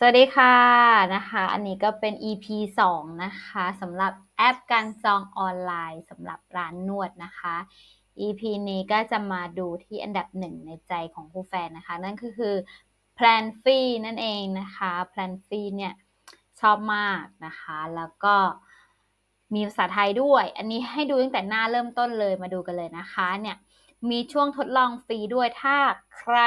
สวัสดีค่ะนะคะ อันนี้ก็เป็น EP 2 นะคะสำหรับแอปการจองออนไลน์สำหรับร้านนวดนะคะ EP นี้ก็จะมาดูที่อันดับหนึ่งในใจของผู้แฟนนะคะ นั่นก็คือ Plan Free นั่นเองนะคะ Plan Free เนี่ยชอบมากนะคะ แล้วก็มีภาษาไทยด้วย อันนี้ให้ดูตั้งแต่หน้าเริ่มต้นเลยมาดูกันเลยนะคะเนี่ย มีช่วงทดลองฟรีด้วยถ้าใคร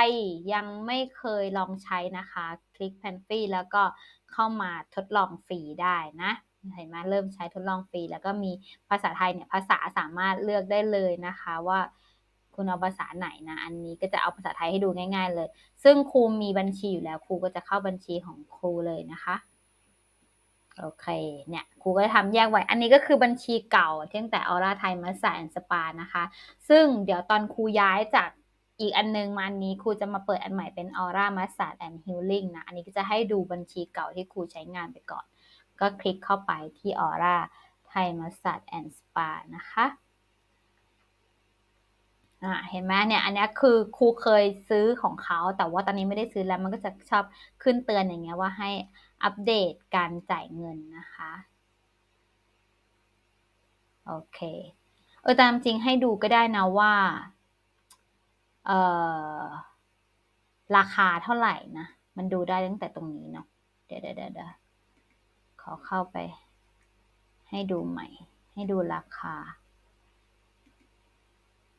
ยังไม่เคยลองใช้นะคะ คลิกแพนฟรีแล้วก็เข้ามาทดลองฟรีได้นะเห็นไหมเริ่มใช้ทดลองฟรีแล้วก็มีภาษาไทยเนี่ยภาษาสามารถเลือกได้เลยนะคะว่าคุณเอาภาษาไหนนะ อันนี้ก็จะเอาภาษาไทยให้ดูง่าย ๆ เลย ซึ่งครูมีบัญชีอยู่แล้วครูก็จะเข้าบัญชีของครูเลยนะคะ โอเค เนี่ยครูก็จะทำแยกไว้ อันนี้ก็คือบัญชีเก่าตั้งแต่ออร่าไทยมาสแอนสปานะคะ ซึ่งเดี๋ยวตอนครูย้ายจากอีกอันนึงมาอันนี้ครูจะมาเปิดอันใหม่เป็นออร่ามาสแอนฮิลลิ่งนะ อันนี้ก็จะให้ดูบัญชีเก่าที่ครูใช้งานไปก่อน ก็คลิกเข้าไปที่ออร่าไทยมาสแอนสปานะคะอ่าเห็นไหมเนี่ยอันนี้คือครูเคยซื้อของเขาแต่ว่าตอนนี้ไม่ได้ซื้อแล้วมันก็จะชอบขึ้นเตือนอย่างเงี้ยว่าให้ อัปเดตการจ่ายเงินนะคะ โอเค เออตามจริงให้ดูก็ได้นะว่าเออราคาเท่าไหร่นะ มันดูได้ตั้งแต่ตรงนี้เนาะเดี๋ยวเดี๋ยวเดี๋ยวขอเข้าไป ให้ดูใหม่ ให้ดูราคา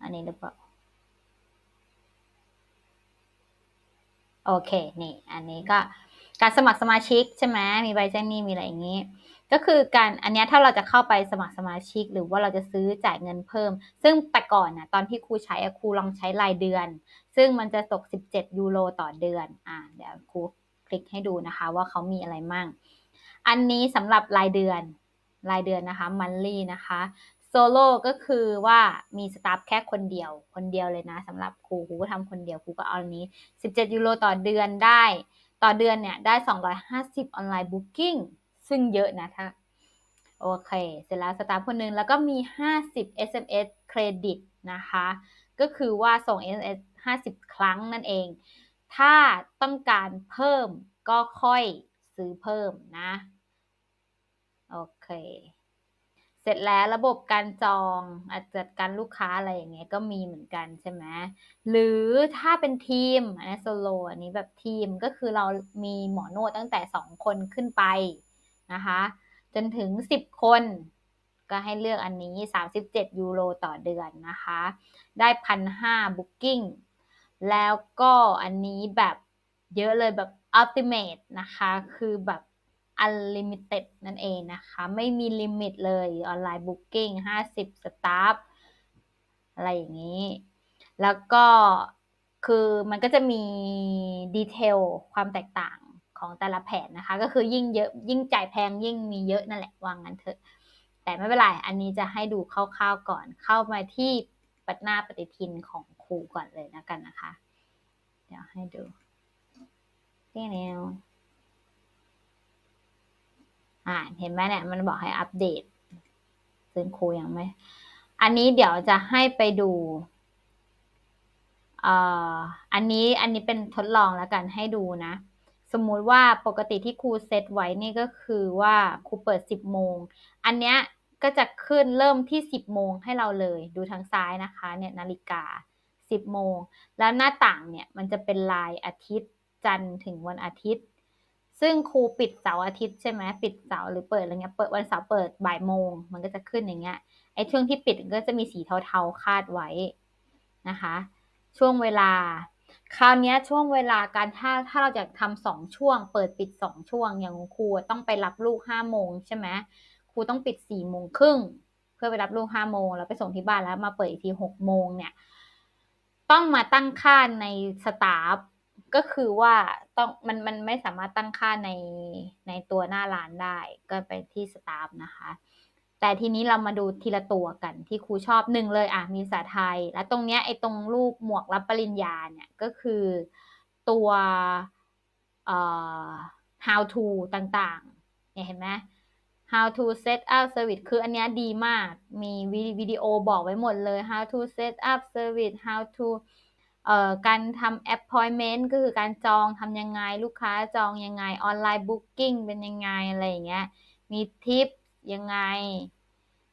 อันนี้หรือเปล่าโอเค นี่ อันนี้ก็ การสมัครสมาชิกใช่ไหมมีใบแจ้งหนี้มีอะไรอย่างนี้ ก็คือการอันนี้ถ้าเราจะเข้าไปสมัครสมาชิก หรือว่าเราจะซื้อจ่ายเงินเพิ่ม ซึ่งแต่ก่อนนะตอนที่ครูใช้ครูลองใช้รายเดือน ซึ่งมันจะตก 17 ยูโรต่อเดือนอ่าเดี๋ยวครูคลิกให้ดูนะคะ ว่าเขามีอะไรมั่ง อันนี้สำหรับรายเดือนรายเดือนนะคะมันลี่นะคะโซโล่ก็คือว่ามีสตาฟแค่คนเดียว คนเดียวเลยนะสำหรับครูครูก็ทำคนเดียวครูก็เอาอันนี้ 17 ยูโรต่อเดือนได้ ต่อเดือนเนี่ยได้ 250 ออนไลน์บุ๊กิ้งซึ่งเยอะนะถ้าโอเค เสร็จแล้วสตาฟคนหนึ่งแล้วก็มี 50 SMS เครดิตนะคะ ก็คือว่าส่ง SMS 50 ครั้งนั่นเอง ถ้าต้องการเพิ่มก็ค่อยซื้อเพิ่มนะ โอเค เสร็จแล้วระบบการจองจัดการลูกค้าอะไรอย่างเงี้ยก็มีเหมือนกันใช่ไหมหรือถ้าเป็นทีมอันนี้โซโลอันนี้แบบทีมก็คือเรามีหมอนวดตั้งแต่สองคนขึ้นไปนะคะ จนถึงสิบคนก็ให้เลือกอันนี้ 37 ยูโรต่อเดือนนะคะ ได้พันห้าบุ๊กิ้งแล้วก็อันนี้แบบเยอะเลยแบบอัลติเมทนะคะ คือแบบ unlimited นั่นเองนะคะ ไม่มีลิมิตเลยออนไลน์บุ๊กิ้ง50 สตาฟอะไรอย่างนี้ แล้วก็คือมันก็จะมีดีเทลความแตกต่างของแต่ละแผนนะคะ ก็คือยิ่งเยอะยิ่งจ่ายแพงยิ่งมีเยอะนั่นแหละวางงั้นเถอะ แต่ไม่เป็นไร อันนี้จะให้ดูคร่าวๆก่อนเข้ามาที่ปัดหน้าปฏิทินของครูก่อนเลยนะกันนะคะ เดี๋ยวให้ดูนี่แนว อ่าเห็นไหมเนี่ยมันบอกให้อัปเดตซึ่งครูยังไม่ อันนี้เดี๋ยวจะให้ไปดูอ่าอันนี้อันนี้เป็นทดลองแล้วกันให้ดูนะ สมมุติว่าปกติที่ครูเซตไว้นี่ก็คือว่าครูเปิด 10 โมง อันเนี้ยก็จะขึ้นเริ่มที่ 10 โมงให้เราเลย ดูทางซ้ายนะคะเนี่ยนาฬิกา 10 โมง แล้วหน้าต่างเนี่ยมันจะเป็นลายอาทิตย์จันทร์ถึงวันอาทิตย์ ซึ่งครูปิดเสาร์อาทิตย์ใช่ไหมปิดเสาร์หรือเปิดอะไรเงี้ยเปิดวันเสาร์เปิดบ่ายโมง มันก็จะขึ้นอย่างเงี้ยไอ้ช่วงที่ปิดก็จะมีสีเทาๆคาดไว้นะคะ ช่วงเวลา คราวนี้ช่วงเวลาการถ้าถ้าเราจะทำสองช่วง เปิดปิดสองช่วง อย่างครูต้องไปรับลูกห้าโมงใช่ไหมครูต้องปิดสี่โมงครึ่งเพื่อไปรับลูกห้าโมงแล้วไปส่งที่บ้านแล้วมาเปิดอีกทีหกโมงเนี่ย ต้องมาตั้งค่าในสตาฟ ก็คือว่าต้องมันมันไม่สามารถตั้งค่าในในตัวหน้าร้านได้ ก็ไปที่สตาฟนะคะ แต่ทีนี้เรามาดูทีละตัวกันที่ครูชอบหนึ่งเลยอะมีภาษาไทย แล้วตรงเนี้ยไอ้ตรงรูปหมวกรับปริญญาเนี่ยก็คือตัวเอ่อ how to ต่างๆ เนี่ยเห็นไหม how to set up service คืออันนี้ดีมาก มีวิดีโอบอกไว้หมดเลย how to set up service how to เอ่อการทำ appointment ก็คือการจองทำยังไงลูกค้าจองยังไงออนไลน์บุ๊กิ้งเป็นยังไงอะไรอย่างเงี้ยมีทิปยังไง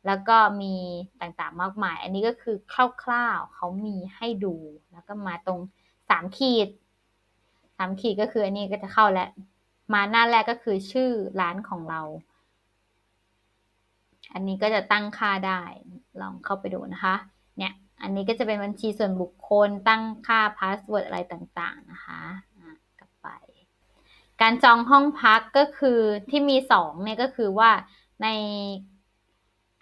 แล้วก็มีต่างๆมากมาย อันนี้ก็คือคร่าวๆเขามีให้ดูแล้วก็มาตรงสามขีดสามขีดก็คืออันนี้ก็จะเข้าแล้วมาหน้าแรกก็คือชื่อร้านของเรา อันนี้ก็จะตั้งค่าได้ลองเข้าไปดูนะคะ เนี่ย อันนี้ก็จะเป็นบัญชีส่วนบุคคลตั้งค่าพาสเวิร์ดอะไรต่างๆนะคะกลับไป การจองห้องพักก็คือที่มีสองเนี่ยก็คือว่าใน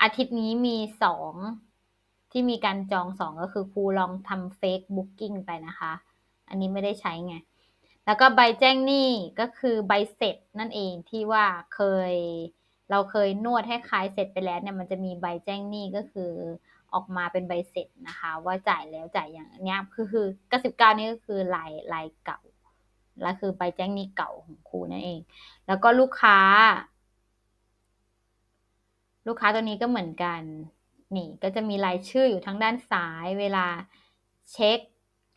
อาทิตย์นี้มีสองที่มีการจองสองก็คือครูลองทำเฟกบุ๊กิ้งไปนะคะ อันนี้ไม่ได้ใช้ไง แล้วก็ใบแจ้งหนี้ก็คือใบเสร็จนั่นเองที่ว่าเคย เราเคยนวดให้คลายเสร็จไปแล้วเนี่ยมันจะมีใบแจ้งหนี้ก็คือ ออกมาเป็นใบเสร็จนะคะ ว่าจ่ายแล้วจ่ายอย่างเนี้ยคือคือ99นี้ก็คือลายลายเก่าและคือใบแจ้งหนี้เก่าของครูนั่นเอง แล้วก็ลูกค้า ลูกค้าตัวนี้ก็เหมือนกันนี่ก็จะมีรายชื่ออยู่ทางด้านซ้าย เวลาเช็ค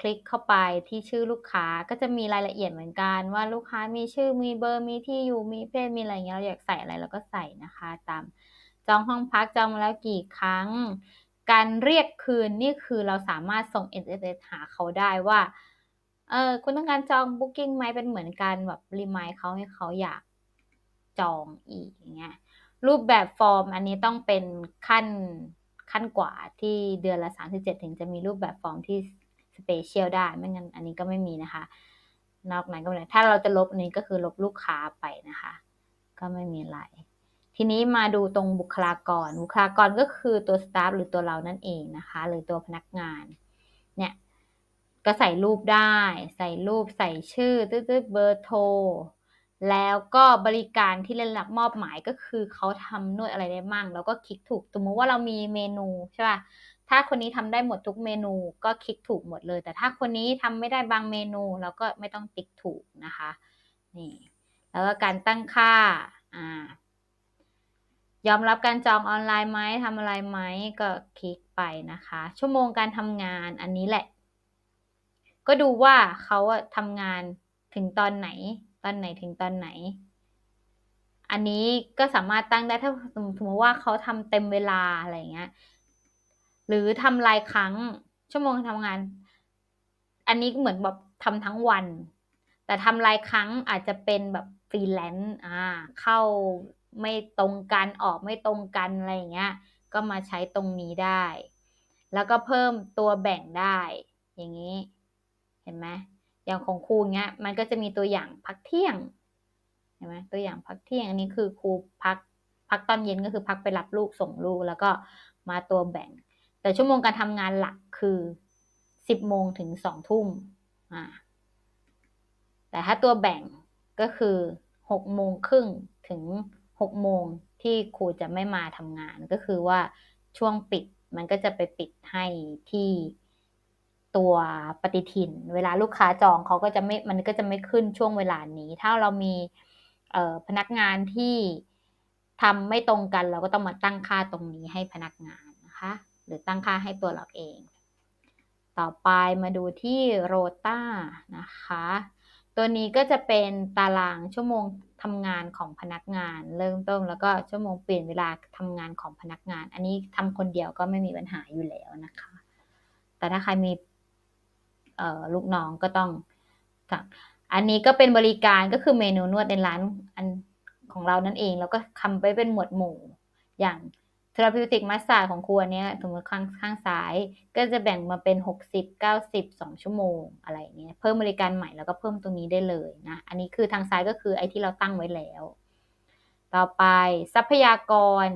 คลิกเข้าไปที่ชื่อลูกค้าก็จะมีรายละเอียดเหมือนกัน ว่าลูกค้ามีชื่อมีเบอร์มีที่อยู่มีเพศมีอะไรเงี้ยเราอยากใส่อะไรเราก็ใส่นะคะ ตามจองห้องพักจองมาแล้วกี่ครั้ง การเรียกคืนนี่คือเราสามารถส่ง SMS หาเขาได้ว่าเออคุณต้องการจอง Booking ไหมเป็นเหมือนกันแบบรีมายเขาให้เขาอยากจองอีกอย่างเงี้ยรูปแบบฟอร์มอันนี้ต้องเป็นขั้นขั้นกว่าที่เดือนละ 37 ถึงจะมีรูปแบบฟอร์มที่สเปเชียลได้ ไม่งั้นอันนี้ก็ไม่มีนะคะ นอกนั้นก็ไม่ได้ถ้าเราจะลบอันนี้ก็คือลบลูกค้าไปนะคะ ก็ไม่มีอะไร ทีนี้มาดูตรงบุคลากร บุคลากรก็คือตัวสตาฟหรือตัวเรานั่นเองนะคะ หรือตัวพนักงาน เนี่ยก็ใส่รูปได้ ใส่รูปใส่ชื่อตืดๆเบอร์โทร แล้วก็บริการที่เล่นรับมอบหมายก็คือเขาทำนวดอะไรได้มั่ง แล้วก็คลิกถูก สมมติว่าเรามีเมนูใช่ป่ะ ถ้าคนนี้ทำได้หมดทุกเมนูก็คลิกถูกหมดเลย แต่ถ้าคนนี้ทำไม่ได้บางเมนูเราก็ไม่ต้องติ๊กถูกนะคะ นี่ แล้วก็การตั้งค่า อ่า ยอมรับการจองออนไลน์ไหมทำอะไรไหมก็คลิกไปนะคะ ชั่วโมงการทำงานอันนี้แหละ ก็ดูว่าเขาทำงานถึงตอนไหน ตอนไหนถึงตอนไหน อันนี้ก็สามารถตั้งได้ถ้าสมมติว่าเขาทำเต็มเวลาอะไรเงี้ย หรือทำรายครั้ง ชั่วโมงทำงาน อันนี้เหมือนแบบทำทั้งวัน แต่ทำรายครั้งอาจจะเป็นแบบฟรีแลนซ์อ่า เข้า ไม่ตรงกันออกไม่ตรงกันอะไรอย่างเงี้ย ก็มาใช้ตรงนี้ได้ แล้วก็เพิ่มตัวแบ่งได้ อย่างนี้ เห็นไหมอย่างของครูเงี้ย มันก็จะมีตัวอย่างพักเที่ยง เห็นไหมตัวอย่างพักเที่ยงอันนี้คือครูพักพักตอนเย็นก็คือพักไปรับลูกส่งลูกแล้วก็มาตัวแบ่ง แต่ชั่วโมงการทำงานหลักคือสิบโมงถึงสองทุ่มอ่าแต่ถ้าตัวแบ่งก็คือหกโมงครึ่งถึง หกโมงที่ครูจะไม่มาทำงานก็คือว่าช่วงปิดมันก็จะไปปิดให้ที่ตัวปฏิทิน เวลาลูกค้าจองเขาก็จะไม่มันก็จะไม่ขึ้นช่วงเวลานี้ ถ้าเรามีพนักงานที่ทำไม่ตรงกัน เราก็ต้องมาตั้งค่าตรงนี้ให้พนักงานนะคะ หรือตั้งค่าให้ตัวเราเอง ต่อไปมาดูที่โรต้านะคะ ตัวนี้ก็จะเป็นตารางชั่วโมงทำงานของพนักงาน เริ่มต้นแล้วก็ชั่วโมงเปลี่ยนเวลาทำงานของพนักงาน อันนี้ทำคนเดียวก็ไม่มีปัญหาอยู่แล้วนะคะ แต่ถ้าใครมีลูกน้องก็ต้องอันนี้ก็เป็นบริการก็คือเมนูนวดในร้านอันของเรานั่นเอง แล้วก็ทำไปเป็นหมวดหมู่อย่าง ทราพิวติกมัสซาของครูอันนี้สมมติข้างข้างซ้าย ก็จะแบ่งมาเป็น 60 90 2 ชั่วโมงอะไรเงี้ยเพิ่มบริการใหม่แล้วก็เพิ่มตรงนี้ได้เลยนะ อันนี้คือทางซ้ายก็คือไอ้ที่เราตั้งไว้แล้ว ต่อไปทรัพยากร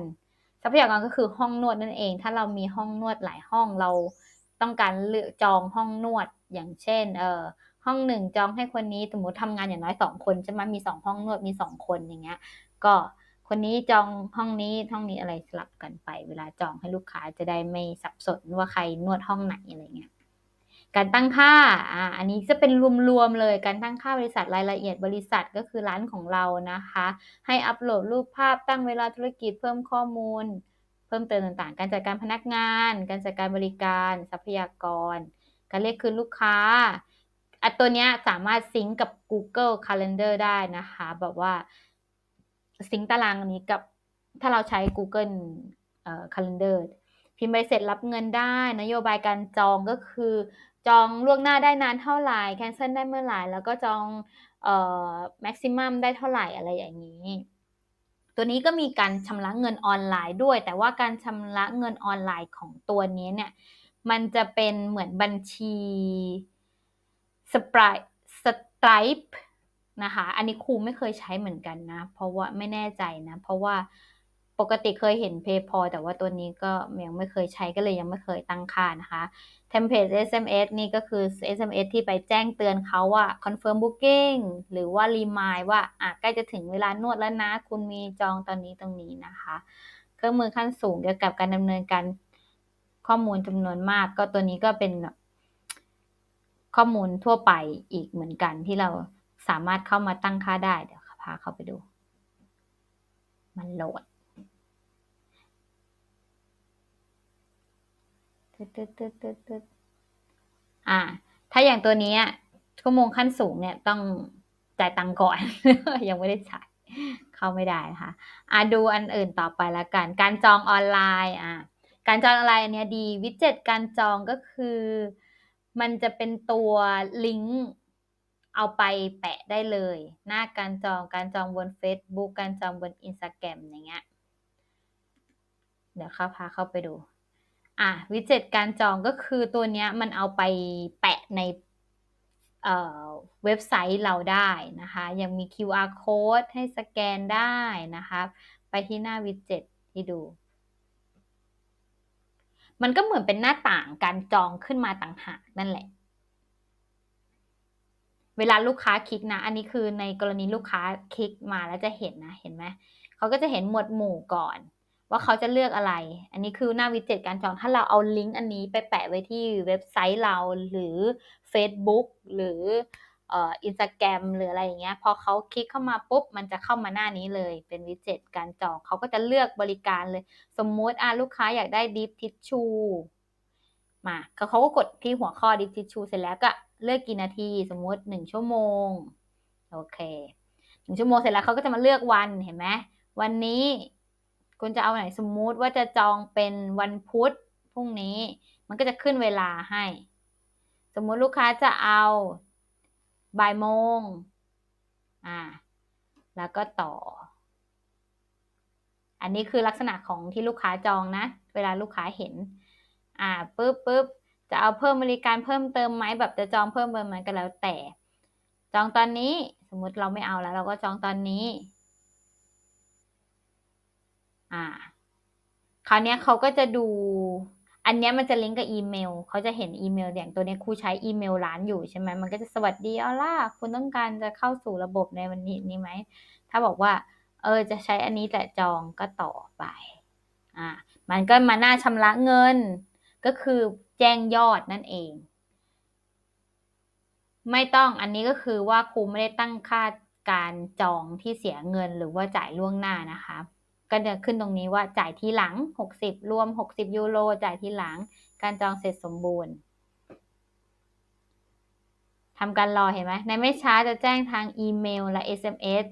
ทรัพยากรก็คือห้องนวดนั่นเอง ถ้าเรามีห้องนวดหลายห้องเราต้องการเลือกจองห้องนวดอย่างเช่นเออห้องหนึ่งจองให้คนนี้สมมติทำงานอย่างน้อยสองคนใช่ไหมมีสองห้องนวดมีสองคนอย่างเงี้ย ก็ คนนี้จองห้องนี้ห้องนี้อะไรสลับกันไป เวลาจองให้ลูกค้าจะได้ไม่สับสนว่าใครนวดห้องไหนอะไรเงี้ยการตั้งค่าอ่าอันนี้จะเป็นรวมๆเลยการตั้งค่าบริษัทรายละเอียดบริษัทก็คือร้านของเรานะคะ ให้อัปโหลดรูปภาพตั้งเวลาธุรกิจเพิ่มข้อมูล เพิ่มเติมต่างๆ การจัดการพนักงาน การจัดการบริการ ทรัพยากร การเรียกคืนลูกค้าอันตัวเนี้ยสามารถซิงกับ Google Calendar ได้นะคะแบบว่า ซิงตารางนี้กับถ้าเราใช้ Google เอ่อ Calendar พิมพ์ใบเสร็จรับเงินได้ นโยบายการจองก็คือ จองล่วงหน้าได้นานเท่าไหร่แคนเซิลได้เมื่อไหร่ แล้วก็จองเอ่อแม็กซิมัมได้เท่าไหร่อะไรอย่างนี้ ตัวนี้ก็มีการชำระเงินออนไลน์ด้วย แต่ว่าการชำระเงินออนไลน์ของตัวนี้เนี่ย มันจะเป็นเหมือนบัญชีสปรายสไตรป์ นะคะ อันนี้ครูไม่เคยใช้เหมือนกันนะ เพราะว่าไม่แน่ใจนะ เพราะว่าปกติเคยเห็น PayPal แต่ว่าตัวนี้ก็ยังไม่เคยใช้ก็เลยยังไม่เคยตั้งค่านะคะ Template SMS นี่ก็คือ SMS ที่ไปแจ้งเตือนเขาว่า confirm booking หรือว่า remind ว่าอะใกล้จะถึงเวลานวดแล้วนะ คุณมีจองตอนนี้ตรงนี้นะคะ เครื่องมือขั้นสูงเกี่ยวกับการดำเนินการข้อมูลจำนวนมาก ก็ตัวนี้ก็เป็นข้อมูลทั่วไปอีกเหมือนกันที่เรา สามารถเข้ามาตั้งค่าได้ เดี๋ยวพาเข้าไปดู มันโหลดตึ๊ดตึ๊ดตึ๊ดตึ๊ดตึ๊ดอ่า ถ้าอย่างตัวนี้ชั่วโมงขั้นสูงเนี่ยต้องจ่ายตังก่อน ยังไม่ได้จ่ายเข้าไม่ได้นะคะอ่าดูอันอื่นต่อไปแล้วกัน การจองออนไลน์อ่าการจองออนไลน์อันนี้ดีวิดเจ็ตการจองก็คือ มันจะเป็นตัวลิงก์ เอาไปแปะได้เลย หน้าการจองการจองบน Facebook การจองบน Instagram อย่างเงี้ยเดี๋ยวเข้าพาเข้าไปดู อะวิจ็ตการจองก็คือตัวเนี้ยมันเอาไปแปะในเเว็บไซต์เราได้นะคะ ยังมี QR code ให้สแกนได้นะคะไปที่หน้าวิจ็ตที่ดู มันก็เหมือนเป็นหน้าต่างการจองขึ้นมาต่างหากนั่นแหละ เวลาลูกค้าคลิกนะ อันนี้คือในกรณีลูกค้าคลิกมาแล้วจะเห็นนะ เห็นไหม เขาก็จะเห็นหมวดหมู่ก่อน ว่าเขาจะเลือกอะไร อันนี้คือหน้าวิจ็ตการจอง ถ้าเราเอาลิงก์อันนี้ไปแปะไว้ที่เว็บไซต์เราหรือ Facebook หรืออินสตาแกรมหรืออะไรอย่างเงี้ย พอเขาคลิกเข้ามาปุ๊บ มันจะเข้ามาหน้านี้เลย เป็นวิจ็ตการจอง เขาก็จะเลือกบริการเลย สมมุติอ่าลูกค้าอยากได้ดิฟทิชชูมาเขาก็กดที่หัวข้อดิฟทิชชูเสร็จแล้วก็ เลือกกี่นาทีสมมติหนึ่งชั่วโมง โอเคหนึ่งชั่วโมงเสร็จแล้วเขาก็จะมาเลือกวันเห็นไหมวันนี้คุณจะเอาไหนสมมุติว่าจะจองเป็นวันพุธพรุ่งนี้ มันก็จะขึ้นเวลาให้ สมมุติลูกค้าจะเอาบ่ายโมงอ่า แล้วก็ต่อ อันนี้คือลักษณะของที่ลูกค้าจองนะ เวลาลูกค้าเห็น อ่าปึ๊บปึ๊บ จะเอาเพิ่มบริการเพิ่มเติมไหมแบบจะจองเพิ่มเติมไหมก็แล้วแต่ จองตอนนี้สมมุติเราไม่เอาแล้ว เราก็จองตอนนี้ อ่า คราวนี้เขาก็จะดู อันนี้มันจะลิงก์กับอีเมลเขาจะเห็นอีเมลอย่างตัวนี้ครูใช้อีเมลร้านอยู่ใช่ไหมมันก็จะสวัสดีออล่าคุณต้องการจะเข้าสู่ระบบในวันนี้นี้ไหมถ้าบอกว่า เออจะใช้อันนี้แต่จองก็ต่อไป อ่า มันก็มาหน้าชำระเงิน ก็คือ แจ้งยอดนั่นเอง ไม่ต้องอันนี้ก็คือว่าครูไม่ได้ตั้งค่าการจองที่เสียเงินหรือว่าจ่ายล่วงหน้านะคะก็จะขึ้นตรงนี้ว่าจ่ายทีหลัง 60 รวม 60 ยูโรจ่ายทีหลัง การจองเสร็จสมบูรณ์ทำการรอเห็นไหมในไม่ช้าจะแจ้งทางอีเมลและ SMS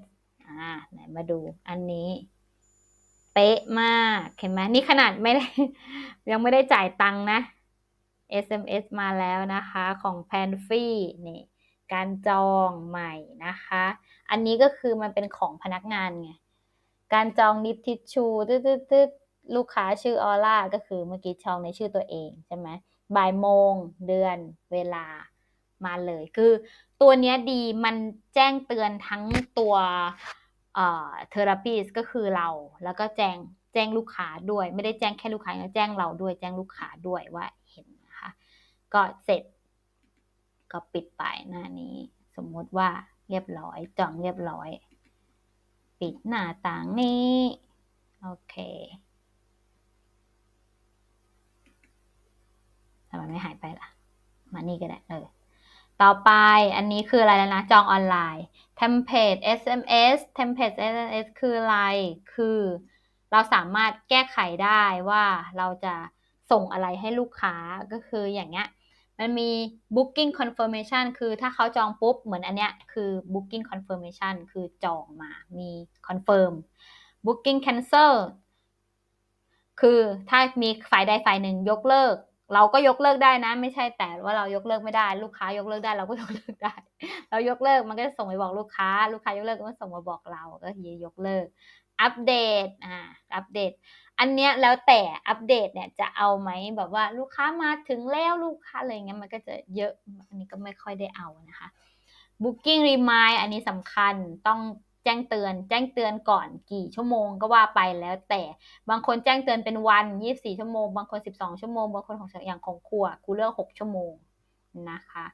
อ่าไหนมาดูอันนี้ เป๊ะมาก เห็นไหมนี่ขนาดไม่ได้ ยังไม่ได้จ่ายตังค์นะ SMS มาแล้วนะคะของแพนฟี่นี่การจองใหม่นะคะ อันนี้ก็คือมันเป็นของพนักงานไง การจองนิฟทิชชูตืดๆลูกค้าชื่อออร่าก็คือเมื่อกี้จองในชื่อตัวเองใช่ไหมบ่ายโมงเดือนเวลามาเลย คือตัวนี้ดีมันแจ้งเตือนทั้งตัวเอ่อเทอราปีสก็คือเรา แล้วก็แจ้งแจ้งลูกค้าด้วย ไม่ได้แจ้งแค่ลูกค้าแจ้งเราด้วย แจ้งลูกค้าด้วยว่า ก็เสร็จ ก็ปิดไปหน้านี้ สมมติว่าเรียบร้อยจองเรียบร้อย ปิดหน้าต่างนี้ โอเคทำไมไม่หายไปล่ะ มานี่ก็ได้ เออ ต่อไปอันนี้คืออะไรแล้วนะ จองออนไลน์เทมเพลต SMS เทมเพลต SMS คืออะไร คือเราสามารถแก้ไขได้ว่าเราจะส่งอะไรให้ลูกค้าก็คืออย่างเงี้ย มันมี booking confirmation คือถ้าเขาจองปุ๊บ เหมือนอันเนี้ยคือ booking confirmation คือจองมา มี confirm booking cancel คือถ้ามีฝ่ายใดฝ่ายหนึ่งยกเลิก เราก็ยกเลิกได้นะ ไม่ใช่แต่ว่าเรายกเลิกไม่ได้ลูกค้ายกเลิกได้เราก็ยกเลิกได้ เรายกเลิกมันก็จะส่งไปบอกลูกค้า ลูกค้ายกเลิกก็ส่งมาบอกเราก็คือยกเลิก อัปเดตอ่าอัปเดต อันเนี้ยแล้วแต่อัปเดตเนี่ยจะเอาไหมแบบว่าลูกค้ามาถึงแล้วลูกค้าอะไรเงี้ยมันก็จะเยอะอันนี้ก็ไม่ค่อยได้เอานะคะ Booking Remind อันนี้สำคัญต้องแจ้งเตือนแจ้งเตือนก่อนกี่ชั่วโมงก็ว่าไปแล้วแต่บางคนแจ้งเตือนเป็นวัน 24 ชั่วโมง บางคน 12 ชั่วโมง บางคนของอย่างของครัวครูเลือก 6 ชั่วโมงนะคะ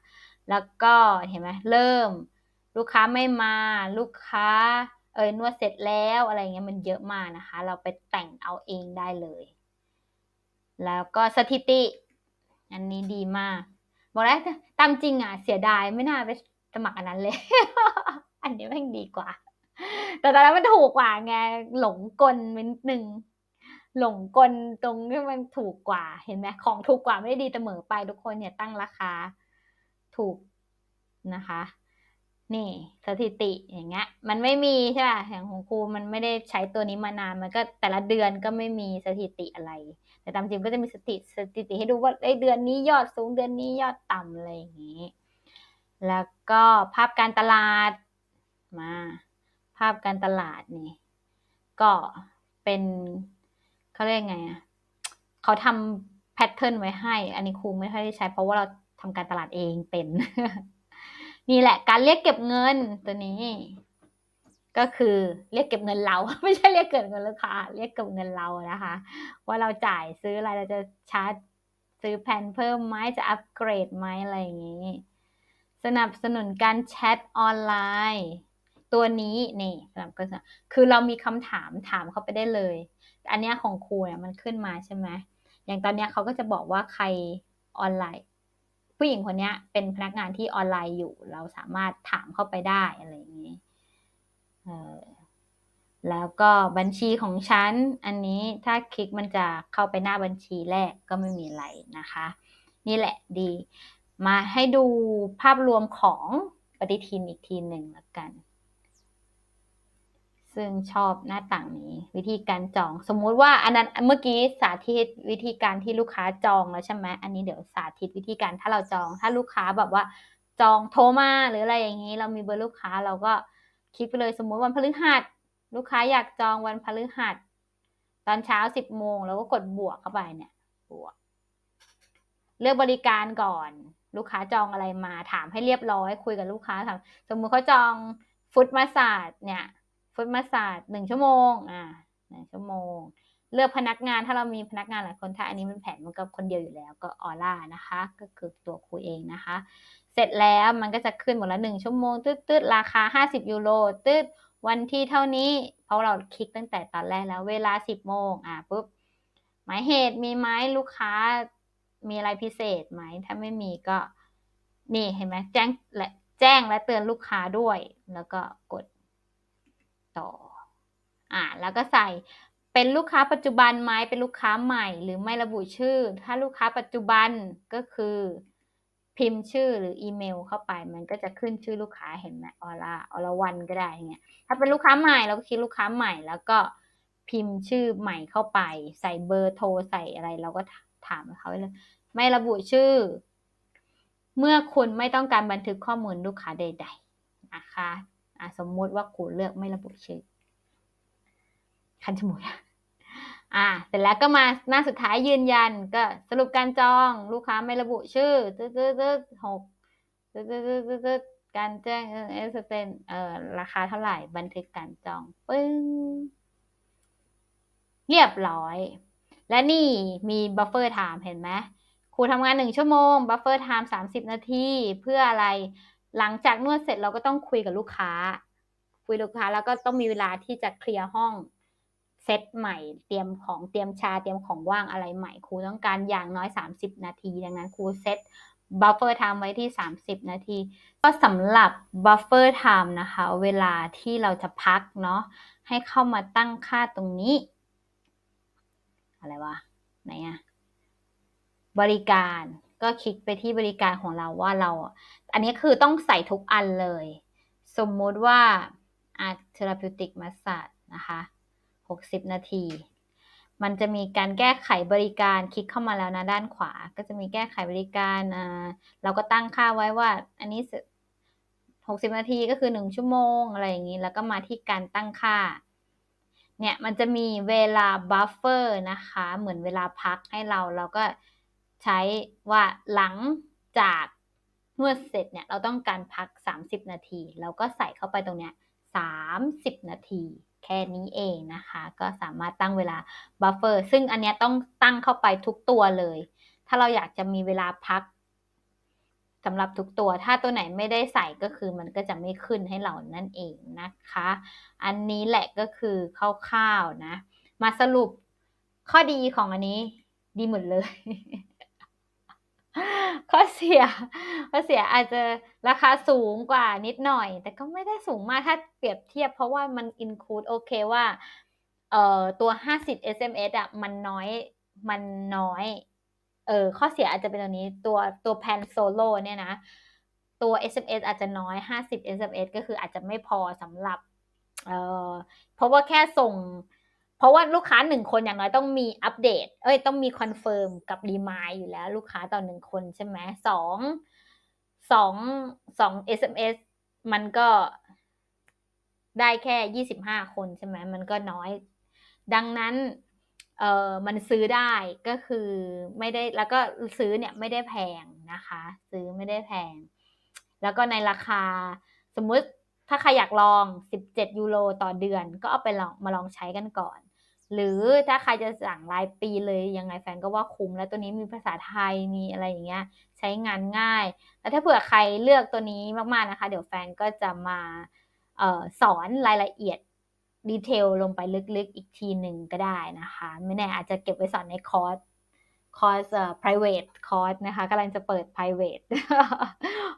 แล้วก็เห็นไหมเริ่ม ลูกค้าไม่มาลูกค้า เอยนวดเสร็จแล้วอะไรเงี้ยมันเยอะมากนะคะ เราไปแต่งเอาเองได้เลย แล้วก็สถิติ อันนี้ดีมาก บอกแล้วตามจริงอะเสียดายไม่น่าไปสมัครอันนั้นเลย อันนี้แม่งดีกว่า แต่ตอนนั้นมันถูกกว่าไงหลงกลนิดนึงหลงกลตรงที่มันถูกกว่าเห็นไหมของถูกกว่าไม่ได้ดีเสมอไปทุกคนเนี่ยตั้งราคาถูกนะคะ นี่สถิติอย่างเงี้ย มันไม่มีใช่ป่ะอย่างของครูมันไม่ได้ใช้ตัวนี้มานานมันก็แต่ละเดือนก็ไม่มีสถิติอะไร แต่ตามจริงก็จะมีสถิติสถิติให้ดูว่าไอ้เดือนนี้ยอดสูงเดือนนี้ยอดต่ำอะไรอย่างงี้ แล้วก็ภาพการตลาดมา ภาพการตลาดนี่ก็เป็นเขาเรียกไงอะเขาทำแพทเทิร์นไว้ให้ อันนี้ครูไม่ค่อยได้ใช้เพราะว่าเราทำการตลาดเองเป็น นี่แหละการเรียกเก็บเงินตัวนี้ ก็คือเรียกเก็บเงินเรา ไม่ใช่เรียกเก็บเงินลูกค้าเรียกเก็บเงินเรานะคะ ว่าเราจ่ายซื้ออะไรเราจะชาร์จซื้อแผ่นเพิ่มไหมจะอัปเกรดไหมอะไรอย่างนี้ สนับสนุนการแชทออนไลน์ ตัวนี้นี่สำหรับก็คือเรามีคำถามถามเขาไปได้เลย อันนี้ของครูเนี่ยมันขึ้นมาใช่ไหมอย่างตอนนี้เขาก็จะบอกว่าใครออนไลน์ ผู้หญิงคนนี้เป็นพนักงานที่ออนไลน์อยู่ เราสามารถถามเข้าไปได้อะไรอย่างนี้แล้วก็บัญชีของฉัน อันนี้ถ้าคลิกมันจะเข้าไปหน้าบัญชีแรกก็ไม่มีอะไรนะคะ นี่แหละดี มาให้ดูภาพรวมของปฏิทินอีกทีหนึ่งละกัน ซึ่งชอบหน้าต่างนี้ วิธีการจอง สมมุติว่าอันนั้นเมื่อกี้สาธิตวิธีการที่ลูกค้าจองแล้วใช่ไหมอันนี้เดี๋ยวสาธิตวิธีการถ้าเราจอง ถ้าลูกค้าแบบว่าจองโทรมาหรืออะไรอย่างนี้ เรามีเบอร์ลูกค้าเราก็คลิกไปเลยสมมุติวันพฤหัสลูกค้าอยากจองวันพฤหัสตอนเช้าสิบโมงเราก็กดบวกเข้าไปเนี่ยบวก เลือกบริการก่อน ลูกค้าจองอะไรมาถามให้เรียบร้อย คุยกับลูกค้าถามสมมุติเขาจองฟุตมาสาดเนี่ย ฟุตมาสาดหนึ่งชั่วโมง อ่าหนึ่งชั่วโมง เลือกพนักงานถ้าเรามีพนักงานหลายคนถ้าอันนี้มันแผนมันก็คนเดียวอยู่แล้วก็ออร่านะคะ ก็คือตัวครูเองนะคะ เสร็จแล้วมันก็จะขึ้นหมดละหนึ่งชั่วโมงตืดๆราคาห้าสิบยูโรตืดวันที่เท่านี้เพราะเราคลิกตั้งแต่ตอนแรกแล้ว เวลาสิบโมงอะปุ๊บหมายเหตุมีไหมลูกค้ามีอะไรพิเศษไหมถ้าไม่มีก็นี่เห็นไหมแจ้งและแจ้งและเตือนลูกค้าด้วย แล้วก็กด ต่ออ่าแล้วก็ใส่เป็นลูกค้าปัจจุบันไหมเป็นลูกค้าใหม่ หรือไม่ระบุชื่อ ถ้าลูกค้าปัจจุบันก็คือพิมพ์ชื่อหรืออีเมลเข้าไป มันก็จะขึ้นชื่อลูกค้าเห็นไหมออร่าออลวันก็ได้เงี้ยถ้าเป็นลูกค้าใหม่เราก็คลิกลูกค้าใหม่ แล้วก็พิมพ์ชื่อใหม่เข้าไป ใส่เบอร์โทรใส่อะไรเราก็ถามเขาเลยไม่ระบุชื่อ เมื่อคุณไม่ต้องการบันทึกข้อมูลลูกค้าใด ๆ นะคะะสมมุติว่าคุณเลือกไม่ระบุชื่อ คันจมูกอ่าเสร็จแล้วก็มาหน้าสุดท้ายยืนยัน ก็สรุปการจองลูกค้าไม่ระบุชื่อตึ๊ดตึ๊ดตึ๊ดหกตึ๊ดตึ๊ดตึ๊ดตึ๊ดการแจ้งเอสเป็นเอ่อราคาเท่าไหร่บันทึกการจองปึ้งเรียบร้อย และนี่มีบัฟเฟอร์ไทม์เห็นไหมครูทำงานหนึ่งชั่วโมงบัฟเฟอร์ไทม์สามสิบนาที เพื่ออะไร หลังจากนวดเสร็จเราก็ต้องคุยกับลูกค้า คุยลูกค้าแล้วก็ต้องมีเวลาที่จะเคลียร์ห้องเซตใหม่ เตรียมของเตรียมชาเตรียมของว่างอะไรใหม่ครูต้องการอย่างน้อย 30 นาที ดังนั้นครูเซตบัฟเฟอร์ไทม์ไว้ที่ 30 นาที ก็สำหรับบัฟเฟอร์ไทม์นะคะ เวลาที่เราจะพักเนาะให้เข้ามาตั้งค่าตรงนี้ อะไรวะ ไหนอะบริการ ก็คลิกไปที่บริการของเราว่าเรา อันนี้คือต้องใส่ทุกอันเลย สมมุติว่าอาเทอราพิวติกมาสซาดนะคะ 60 นาที มันจะมีการแก้ไขบริการคลิกเข้ามาแล้วนะด้านขวา ก็จะมีแก้ไขบริการอ่าเราก็ตั้งค่าไว้ว่า อันนี้ 60 นาทีก็คือ 1 ชั่วโมงอะไรอย่างนี้ แล้วก็มาที่การตั้งค่าเนี่ยมันจะมีเวลาบัฟเฟอร์นะคะ เหมือนเวลาพักให้เรา เราก็ ใช้ว่าหลังจากนวดเสร็จเนี่ยเราต้องการพัก 30 นาที เราก็ใส่เข้าไปตรงเนี้ย30 นาที แค่นี้เองนะคะ ก็สามารถตั้งเวลาบัฟเฟอร์ซึ่งอันเนี้ยต้องตั้งเข้าไปทุกตัวเลย ถ้าเราอยากจะมีเวลาพักสำหรับทุกตัว ถ้าตัวไหนไม่ได้ใส่ก็คือมันก็จะไม่ขึ้นให้เรานั่นเองนะคะ อันนี้แหละก็คือคร่าวๆนะ มาสรุปข้อดีของอันนี้ดีหมดเลย ข้อเสียข้อเสียอาจจะราคาสูงกว่านิดหน่อย แต่ก็ไม่ได้สูงมากถ้าเปรียบเทียบเพราะว่ามัน include โอเคว่าเอ่อตัว 50 SMS อะมันน้อยมันน้อย เออข้อเสียอาจจะเป็นตัวนี้ตัวตัวแพนโซโล่เนี่ยนะตัว SMS อาจจะน้อย 50 SMS ก็คืออาจจะไม่พอสำหรับเอ่อเพราะว่าแค่ส่ง เพราะว่าลูกค้า1คนอย่างน้อยต้องมีอัปเดต เอ๊ยต้องมีคอนเฟิร์มกับ remind อยู่แล้ว ลูกค้าต่อ1คนใช่ไหม2 2 2 SMS มันก็ได้แค่25คนใช่ไหมมันก็น้อย ดังนั้นเอ่อมันซื้อได้ก็คือไม่ได้แล้วก็ซื้อเนี่ยไม่ได้แพงนะคะ ซื้อไม่ได้แพง แล้วก็ในราคาสมมุติถ้าใครอยากลอง 17 ยูโรต่อเดือน ก็เอาไปลองมาลองใช้กันก่อน หรือถ้าใครจะสั่งรายปีเลยยังไงแฟนก็ว่าคุ้มแล้วตัวนี้มีภาษาไทยมีอะไรอย่างเงี้ยใช้งานง่าย แล้วถ้าเผื่อใครเลือกตัวนี้มากๆนะคะ เดี๋ยวแฟนก็จะมาออสอนรายละเอียด detail ลงไปลึกๆอีกทีหนึ่งก็ได้นะคะ ไม่แน่อาจจะเก็บไว้สอนในคอร์สคอร์สเอ่อไพรเวตคอร์สนะคะกำลังจะเปิดไพรเวต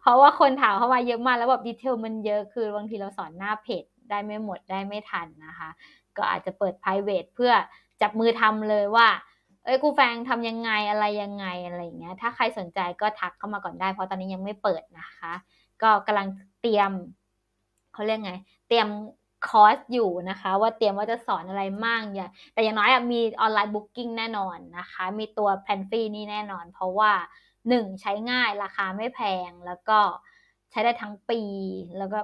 เพราะว่าคนถามเข้ามาเยอะมากแล้วแบบ detail มันเยอะคือบางทีเราสอนหน้าเพจได้ไม่หมดได้ไม่ทันนะคะ ก็อาจจะเปิดไพรเวตเพื่อจับมือทำเลยว่า เอ๊ยครูแฟงทำยังไงอะไรยังไงอะไรอย่างเงี้ย ถ้าใครสนใจก็ทักเข้ามาก่อนได้ เพราะตอนนี้ยังไม่เปิดนะคะ ก็กำลังเตรียมเขาเรียกไง เตรียมคอร์สอยู่นะคะ ว่าเตรียมว่าจะสอนอะไรมั่งอย่าแต่อย่างน้อยอมีออนไลน์บุ๊กกิงแน่นอนนะคะ มีตัวแพลนฟรีนี่แน่นอน เพราะว่า1ใช้ง่ายราคาไม่แพงแล้วก็ใช้ได้ทั้งปีแล้วก็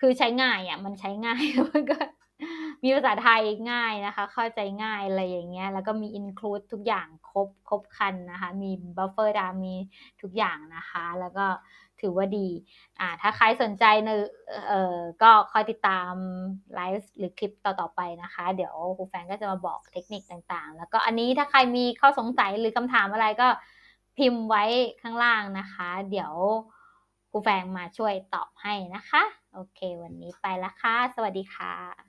คือใช้ง่ายอะมันใช้ง่ายแล้วมันก็ มีภาษาไทยง่ายนะคะ เข้าใจง่ายอะไรอย่างเงี้ย แล้วก็มี include ทุกอย่างครบครบคันนะคะ มีบัฟเฟอร์ดามีทุกอย่างนะคะ แล้วก็ถือว่าดี อ่า ถ้าใครสนใจในเอ่อก็คอยติดตามไลฟ์หรือคลิปต่อ ๆ ไปนะคะ เดี๋ยวครูแฟงก็จะมาบอกเทคนิคต่างๆ แล้วก็อันนี้ถ้าใครมีข้อสงสัยหรือคำถามอะไรก็พิมพ์ไว้ข้างล่างนะคะ เดี๋ยวครูแฟงมาช่วยตอบให้นะคะ โอเค วันนี้ไปล้วค่ะ สวัสดีค่ะ